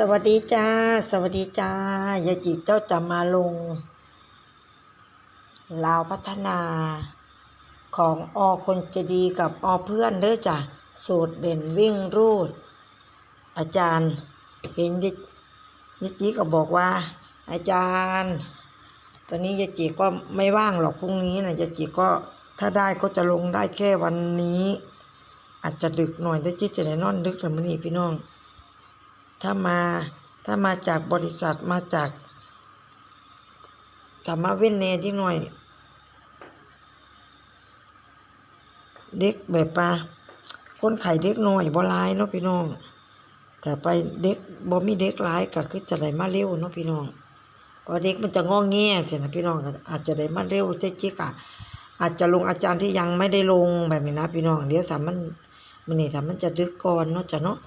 สวัสดีจ้า สวัสดีจ้ายายจิเจ้าจะมาลงลาวพัฒนาของอคนจะดีกับอเพื่อนเด้อจ้ะสูตรเด่นวิ่งรูด อาจารย์เห็นยายยจิก็บอกว่า อาจารย์ ตอนนี้ยายจิก็ไม่ว่างหรอกพรุ่งนี้นะยายจิก็ถ้าได้ก็จะลงได้แค่วันนี้ อาจจะดึกหน่อยได้จิจะได้นอนดึกหรือมันนี่พี่น้อง ถ้ามาถ้ามาจากบริษัทมาจากถ้ามาเว้นเนที่หน่อยเด็กแบบปลาคนไข่เด็กหน่อยบ่หลายเนาะพี่น้อง แต่ไปเด็กบ่มีเด็กหลายก็คือจะได้มาเร็วเนาะพี่น้องเพราะเด็กมันจะงอแงใช่นะพี่น้องอาจจะได้มาเร็วเจ๊จิกอะอาจจะลงอาจารย์ที่ยังไม่ได้ลงแบบนี้นะพี่น้องเดี๋ยวถ้ามมันมันนี่ถ้ามันจะดึกก่อนเนาะจ้ะเนาะ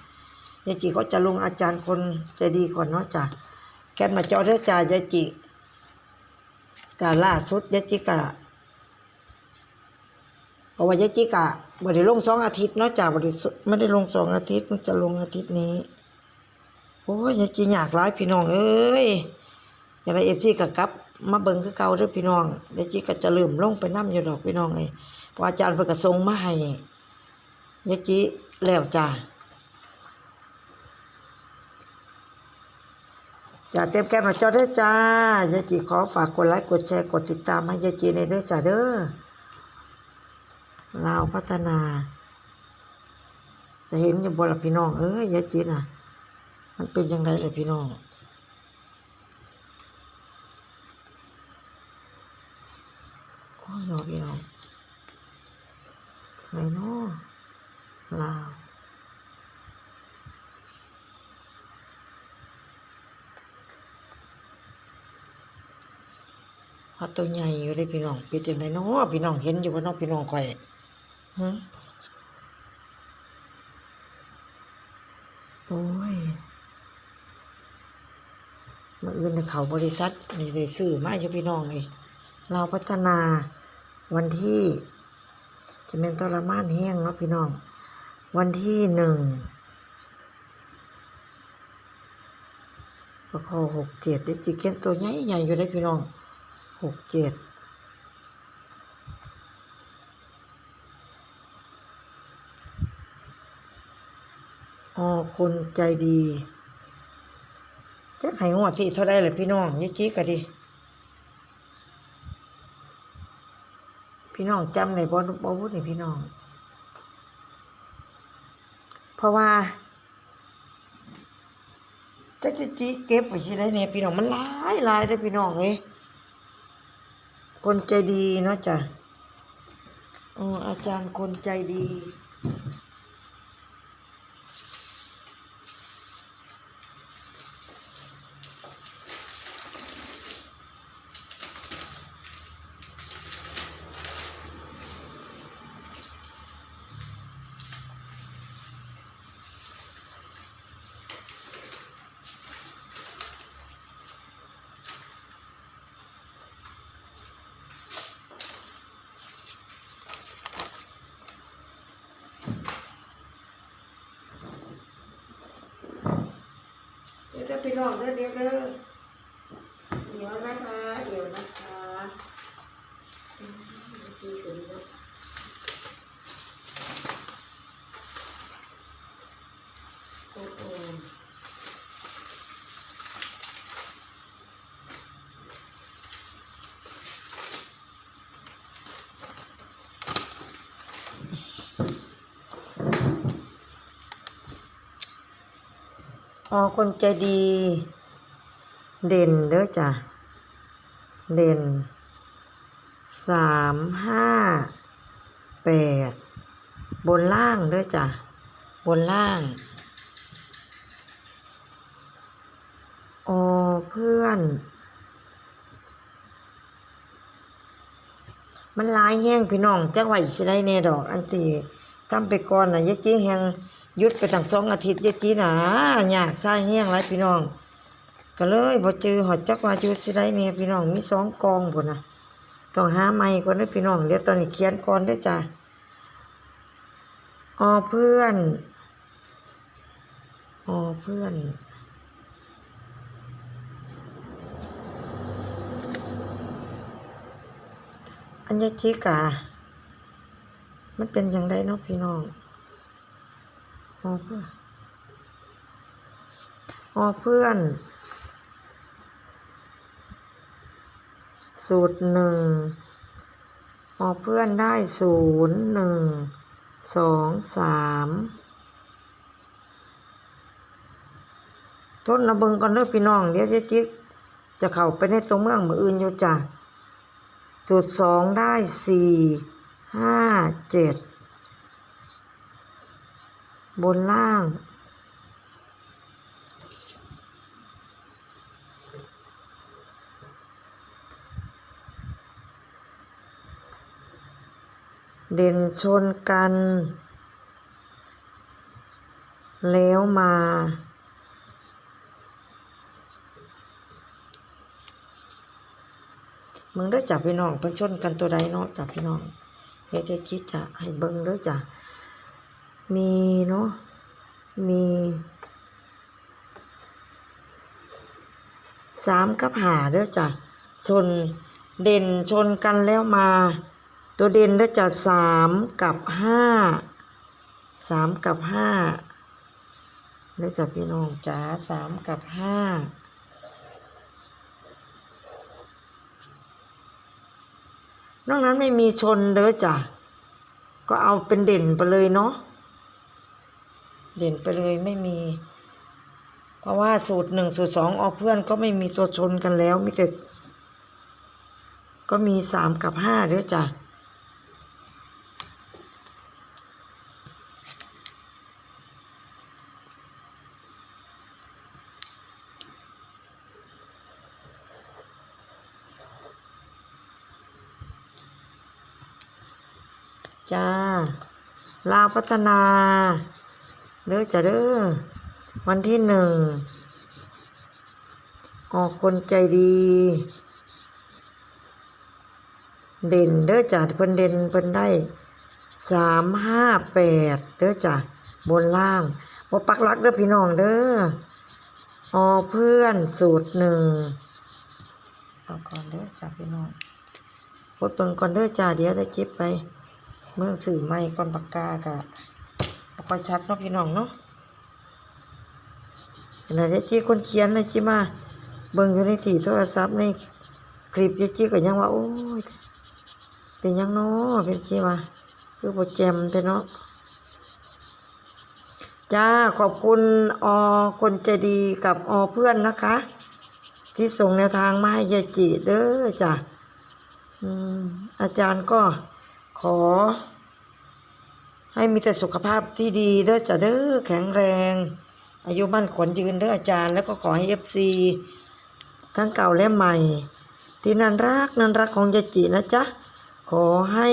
ยายจิก็จะลงอาจารย์คนใจดีก่อนเนาะจ้ะแกนมาจอเด้อจ้ายายจิกาล่าสุดยายจิกะเพราะว่ายายจิกะบ่ได้ลงสองอาทิตย์เนาะจ้ะบ่ได้สุไม่ได้ลงสองอาทิตย์มันจะลงอาทิตย์นี้ โอ้ยยายจิอยากร้ายพี่น้องเอ้ยจะได้เอฟซีกะกลับมาเบิ่งคือเก่าเด้อพี่น้องยายจิก็จะเริ่มลงไปนํอยู่ดอกพี่น้องเอ้เพราะอาจารย์เพิ่นก็ส่งมาให้ยายจิแล้วจ้า อย่าเต็มแก้มหน่อยจ้าเด้อจ้ายายจีขอฝากกดไลค์กดแชร์กดติดตามให้ยายจีในเด้อจ้าเด้อลาวพัฒนา จะเห็นอยู่บนละพี่น้องเอ้ยยายจีน่ะ มันเป็นยังไงเลยพี่น้องโอ้ยพี่น้องไหนเนาะลาว ว่าตัวใหญ่อยู่เลยพี่น้องเป็นจังไดเนาะพี่น้องเห็นอยู่บ่เนาะพี่น้องข่อยหึโอ้ยมาอื่นในเขาบริษัทนี่ได้ซื้อมาอยู่พี่น้องเลยเราพัฒนาวันที่จะเป็นทรมานแห้งเนาะพี่น้อง วันที่หนึ่งก็คอหกเจ็ดได้จิเก้นตัวใหญ่ใหญ่อยู่เลยพี่น้อง หกเจ็ดอ๋อคนใจดีจะไขงวดที่เท่าได้เลยพี่น้องยี่จิกะดิพี่น้องจำในบอลบอวุฒินี่พี่น้อง เพราะว่าจะจิจิเก็บไว้สิได้เนี่ยพี่น้องมันหลายหลายได้พี่น้องเอ้ คนใจดีเนาะจ้ะอ๋ออาจารย์คนใจดี พี่น้องเด้อเดี๋ยวเด้อ อ๋อคนใจดี เด่นเด้อจ้ะ เด่นสามห้าแปดบนล่างเด้อจ้ะ บนล่างอ๋อเพื่อน มันลายแห้งพี่น้องจักไหวสิได้แน่ดอก อันที่ทำไปก่อนนะยะจีแหง ยุดไปตั้งสองอาทิตย์ยะจีหนาอยากใส่เงี้ยงไรพี่น้อง ก็เลยพอเจอหอดจักว่าจูสิได้เมียพี่น้องมีสองกองบ่นะต้องหาไม้ก่อนนะพี่น้องเดี๋ยวตอนนี้เขียนก่อนด้วยจ้ะอ๋อเพื่อนอ๋อเพื่อนอันยญจีกะมันเป็นอย่างไรเนาะพี่น้อง อเพื่อนอเพื่อน สูตรหนึ่งออเพื่อนได้ศูนย์หนึ่งสองสามทนระเบิงก่อนเด้อพี่น้อง เดี๋ยวเจ๊จิ๊กจะเข้าไปในตัวเมืองมืออื่นอยู่จ้ะจุดสองได้สี่ห้าเจ็ด บนล่าง เด่นชนกัน แล้วมามึงได้จับพี่น้องเพิ่นชนกันตัวใดเนาะจับพี่น้องเฮ็ดให้คิดจะให้เบิ่งเด้อจ้ะ มีเนาะ มีสามกับหาเด้อจ้ะชนเด่นชนกันแล้วมา ตัวเด่นเด้อจ้ะสามกับห้าสามกับห้าเด้อจ้ะพี่น้องจ๋าสามกับห้านอกนั้นไม่มีชนเด้อจ้ะ ก็เอาเป็นเด่นไปเลยเนาะ เด่นไปเลยไม่มี เพราะว่าสูตรหนึ่งสูตรสองออกเพื่อนก็ไม่มีตัวชนกันแล้วมีแต่ก็มีสามกับห้าเด้อจ้ะจ้า ลาวพัฒนา เด้อจ้ะเด้อวันที่หนึ่งออกคนใจดี เด่นเด้อจ้ะเพิ่นเด่นเพิ่นได้สามห้าแปดเด้อจ้ะบนล่างบ่ปักลักเด้อพี่น้องเด้อออเพื่อนสูตรหนึ่งเอาก่อนเด้อจ้ะพี่น้องกดเบิ่งก่อนเด้อจ้ะเดี๋ยวได้คลิปไป เมื่อสื่อไม่ก่อนปากกากะ ค่อยชัดเนาะพี่น้องเนาะขณะที่จี้คนเขียนเลยจิมา เบิ่งอยู่ในที่โทรศัพท์ในคลิปยายจี้ก็ยังว่า โอ้ย เป็นยังเนาะเป็นจี้มาคือบ่แจมแต่เนาะจ้าขอบคุณอคนใจดีกับอเพื่อนนะคะ ที่ส่งแนวทางมาให้ยายจิเด้อจ้ะอาจารย์ก็ขอ ให้มีแต่สุขภาพที่ดีเด้อจ้ะเด้อแข็งแรง อายุมั่นขวัญยืนเด้ออาจารย์ แล้วก็ขอให้เอฟซีทั้งเก่าและใหม่ ที่นันรักนันรักของยายจินะจ๊ะ ขอให้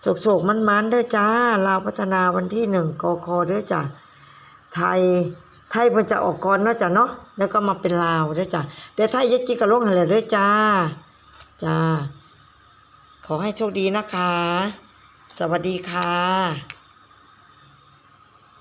โศกโศกมันมันเด้อจ้าลาวพัฒนาวันที่หนึ่งกคเด้อจ้ะไทยไทยมันจะออกก่อนเนาะจ้ะเนาะแล้วก็มาเป็นลาวเด้อจ้ะแต่ไทยยายจิก็ลงให้แล้วเด้อจ้าจ้าขอให้โชคดีนะคะ สวัสดีค่ะ